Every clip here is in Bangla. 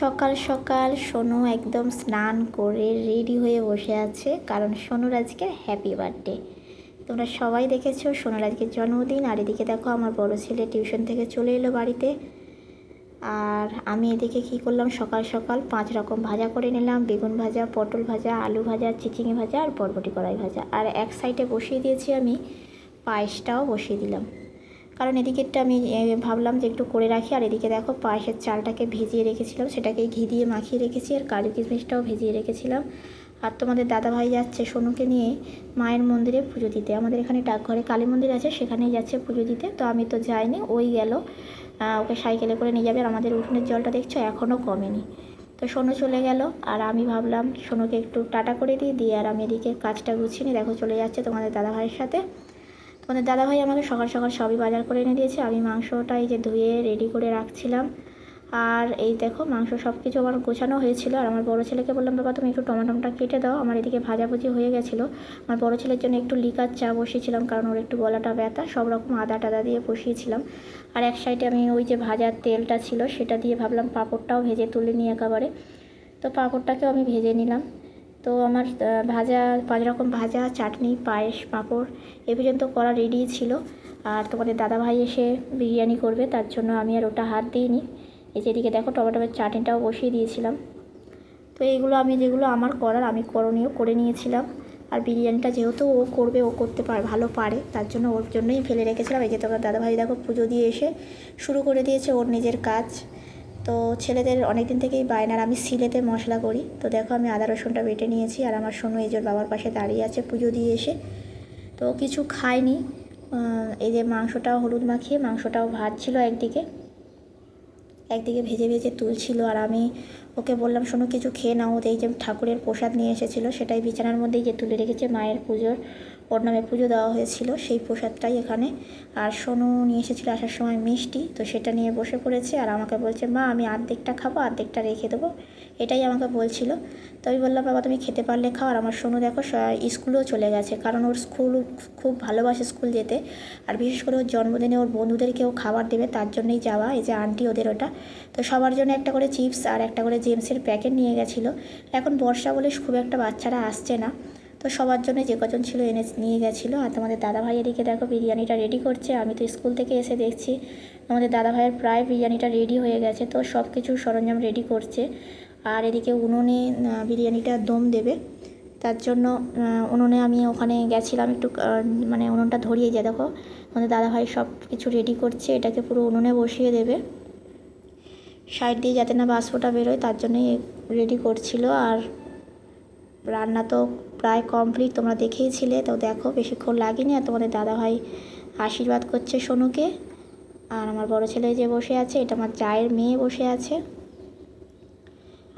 সকাল সকাল সোনু একদম স্নান করে রেডি হয়ে বসে আছে, কারণ সোনুর আজকে হ্যাপি বার্থডে তোমরা সবাই দেখেছ সোনুর আজকে জন্মদিন, আর এদিকে দেখো আমার বড় ছেলে টিউশন থেকে চলে এলো বাড়িতে। আর আমি এদিকে কি করলাম, সকাল সকাল পাঁচ রকম ভাজা করে নিলাম, বেগুন ভাজা, পটল ভাজা, আলু ভাজা, চিচিঙে ভাজা, আর বরবটি কড়াই ভাজা। আর এক সাইডে বসিয়ে দিয়েছি আমি, পায়েসটাও বসিয়ে দিলাম। কারণ এদিকেরটা আমি ভাবলাম যে একটু করে রাখি, আর এদিকে দেখো পায়েসের চালটাকে ভিজিয়ে রেখেছিলাম, সেটাকে ঘি দিয়ে মাখিয়ে রেখেছি, আর কাজু কিশমিশটাও ভিজিয়ে রেখেছিলাম। আর তোমাদের দাদাভাই যাচ্ছে সোনুকে নিয়ে মায়ের মন্দিরে পুজো দিতে। আমাদের এখানে ডাকঘরে কালী মন্দির আছে, সেখানেই যাচ্ছে পুজো দিতে, তো আমি তো যাইনি, ওই গেল। ওকে সাইকেলে করে নিয়ে যাবে, আর আমাদের উঠোনের জলটা দেখছ, এখনও কমেনি। তো সোনু চলে গেল, আর আমি ভাবলাম সোনুকে একটু টাটা করে দিই, দিয়ে আর আমি এদিকে কাজটা গুছিয়ে নিই। দেখো চলে যাচ্ছে তোমাদের দাদাভাইয়ের সাথে। তোমাদের দাদাভাই আমাকে সকাল সকাল সবই বাজার করে এনে দিয়েছে। আমি মাংসটা এই যে ধুয়ে রেডি করে রাখছিলাম। আর এই দেখো, মাংস সব কিছু আমার গোছানো হয়েছিল। আর আমার বড় ছেলেকে বললাম, বাবা, তুমি একটু টমাটমটা কেটে দাও। আমার এদিকে ভাজাভুজি হয়ে গেছিল। আমার বড় ছেলের জন্য একটু লিকার চা বসিয়েছিলাম, কারণ ওর একটু গলাটা ব্যথা। সব রকম আদা টাদা দিয়ে বসিয়েছিলাম। আর এক সাইডে আমি ওই যে ভাজার তেলটা ছিল, সেটা দিয়ে ভাবলাম পাঁপড়টাও ভেজে তুলে নিই একেবারে। তো পাঁপড়টাকেও আমি ভেজে নিলাম। তো আমার ভাজা, পাঁচ রকম ভাজা, চাটনি, পায়েস, পাঁপড়, এ পর্যন্ত করা রেডি ছিল। আর তোমাদের দাদাভাই এসে বিরিয়ানি করবে, তার জন্য আমি আর ওটা হাত দিইনি। এই যে এদিকে দেখো, টমেটোর চাটনিটাও বসিয়ে দিয়েছিলাম। তো এইগুলো আমি, যেগুলো আমার করার, আমি করণীয় করে নিয়েছিলাম। আর বিরিয়ানিটা যেহেতু ও করবে, ও করতে পারে, ভালো পারে, তার জন্য ওর জন্যই ফেলে রেখেছিলাম। এই যে তোমার দাদাভাই দেখো, পুজো দিয়ে এসে শুরু করে দিয়েছে ওর নিজের কাজ। তো ছেলেদের অনেক দিন থেকেই বায়নার আমি সিলেতে মশলা করি। তো দেখো আমি আদা রসুনটা বেটে নিয়েছি আর আমার সোনু ওর বাবার পাশে দাঁড়িয়ে আছে পুজো দিয়ে এসে। তো কিছু খায়নি। এই যে মাংসটাও হলুদ মাখিয়ে মাংসটাও ভাত ছিল একদিকে। একদিকে ভেজে ভেজে তুলছিল আর আমি ওকে বললাম শোনো কিছু খেয়ে নাও। এই যে ঠাকুরের প্রসাদ নিয়ে এসেছিল, সেটাই বিছানার মধ্যেই যে তুলে রেখেছে মায়ের পুজোর ওর পুজো দেওয়া হয়েছিল, সেই প্রসাদটাই এখানে। আর সোনু নিয়ে এসেছিল আসার সময় মিষ্টি, তো সেটা নিয়ে বসে পড়েছে আর আমাকে বলছে, মা, আমি অর্ধেকটা খাব অর্ধেকটা রেখে দেবো। এটাই আমাকে বলছিল। তো আমি বললাম, বাবা, তুমি খেতে পারলে খাও। আর আমার সোনু দেখো স্কুলেও চলে গেছে। কারণ ওর স্কুল খুব ভালোবাসে স্কুল যেতে। আর বিশেষ করে ওর জন্মদিনে ওর বন্ধুদেরকেও খাবার দেবে, তার জন্যই যাওয়া, এই যে আন্টি ওদের ওটা। তো সবার জন্য একটা করে চিপস আর একটা করে জেমসের প্যাকেট নিয়ে গেছিল। এখন বর্ষা বলে খুব একটা বাচ্চারা আসছে না। তো সবার জন্য যে কজন ছিল এনে নিয়ে গেছিল। আর তোমাদের দাদাভাই এদিকে দেখো বিরিয়ানিটা রেডি করছে। আমি তো স্কুল থেকে এসে দেখছি আমাদের দাদাভাইয়ের প্রায় বিরিয়ানিটা রেডি হয়ে গেছে। তো সব কিছু সরঞ্জাম রেডি করছে। আর এদিকে উনুনে বিরিয়ানিটা দম দেবে। তার জন্য উনুনে আমি ওখানে গেছিলাম একটু মানে উনুনটা ধরিয়ে যায় দেখো। আমাদের দাদাভাই সব কিছু রেডি করছে। এটাকে পুরো উনুনে বসিয়ে দেবে। সাইড দিয়ে যাতে না বাষ্পটা বেরোয়, তার জন্যই রেডি করছিল। আর রান্না তো প্রায় কমপ্লিট তোমরা দেখেইছিলে, তো দেখো, বেশিক্ষণ লাগেনি, আর তোমাদের দাদাভাই আশীর্বাদ করছে সোনুকে। আর আমার বড় ছেলে যে বসে আছে, এটা আমার চায়ের মেয়ে বসে আছে।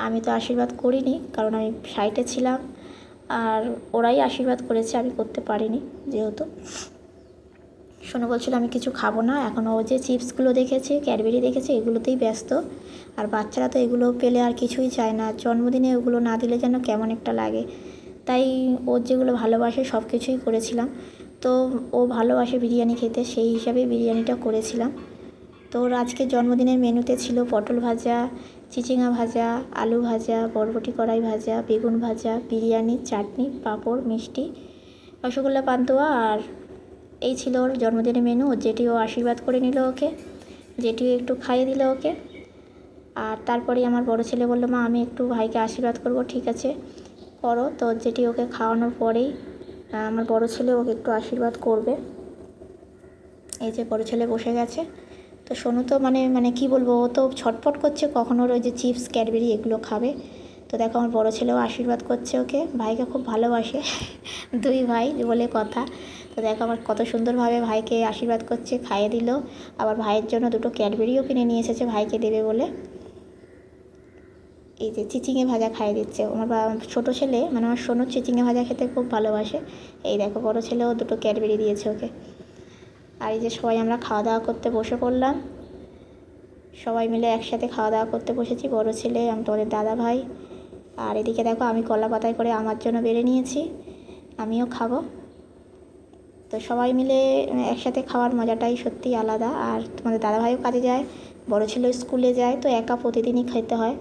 আমি তো আশীর্বাদ করিনি, কারণ আমি সাইটে ছিলাম, আর ওরাই আশীর্বাদ করেছে, আমি করতে পারিনি, যেহেতু। শোনো বলছিল, আমি কিছু খাব না। এখন ও যে চিপসগুলো দেখেছে, ক্যাডবেরি দেখেছে, এগুলোতেই ব্যস্ত। আর বাচ্চারা তো এগুলো পেলে আর কিছুই চায় না। জন্মদিনে ওগুলো না দিলে যেন কেমন একটা লাগে। তাই ওর যেগুলো ভালোবাসে সব কিছুই করেছিলাম। তো ও ভালোবাসে বিরিয়ানি খেতে, সেই হিসাবে বিরিয়ানিটা করেছিলাম। তো ওর আজকে জন্মদিনের মেনুতে ছিল পটল ভাজা, চিচিঙা ভাজা, আলু ভাজা, বরবটি কড়াই ভাজা, বেগুন ভাজা, বিরিয়ানি, চাটনি, পাঁপড়, মিষ্টি, রসগোল্লা, পান্তুয়া আর এই ছিল ওর জন্মদিনের মেনু যেটি ও আশীর্বাদ করে নিল ওকে, যেটি একটু খাইয়ে দিল ওকে। আর তারপরেই আমার বড় ছেলে বলল, মা, আমি একটু ভাইকে আশীর্বাদ করব, ঠিক আছে, করো। তো যেটি ওকে খাওয়ানোর পরেই আমার বড় ছেলে ওকে একটু আশীর্বাদ করবে। এই যে বড় ছেলে বসে গেছে। তো সোনু তো মানে মানে কি বলব, ও তো ছটফট করছে, কখনো ওর ওই যে চিপস ক্যাডবেরি এগুলো খাবে। তো দেখো আমার বড় ছেলেও আশীর্বাদ করছে ওকে। ভাইকে খুব ভালোবাসে। দুই ভাই বলে কথা। তো দেখো আমার কত সুন্দরভাবে ভাইকে আশীর্বাদ করছে, খাইয়ে দিল। আবার ভাইয়ের জন্য দুটো ক্যাডবেরিও কিনে নিয়ে এসেছে ভাইকে দেবে বলে। এই যে চিচিঙে ভাজা খাইয়ে দিচ্ছে। আমার ছোটো ছেলে মানে আমার সোনুর চিচিঙে ভাজা খেতে খুব ভালোবাসে। এই দেখো বড়ো ছেলেও দুটো ক্যাডবেরি দিয়েছে ওকে। আর এই যে সবাই আমরা খাওয়া দাওয়া করতে বসে পড়লাম। সবাই মিলে একসাথে খাওয়া দাওয়া করতে বসেছি। বড় ছেলে, আমি তোমাদের দাদা ভাই। আর এদিকে দেখো আমি কলা পাতায় করে আমার জন্য বেড়ে নিয়েছি, আমিও খাব। তো সবাই মিলে একসাথে খাওয়ার মজাটাই সত্যি আলাদা। আর তোমাদের দাদাভাইও কাজে যায়, বড় ছেলে স্কুলে যায়, তো একা প্রতিদিনই খেতে হয়।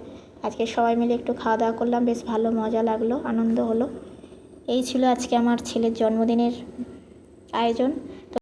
আজকে সবাই মিলে একটু খাওয়া দাওয়া করলাম, বেশ ভালো মজা লাগল, আনন্দ হলো। এই ছিল আজকে আমার ছেলের জন্মদিনের আয়োজন।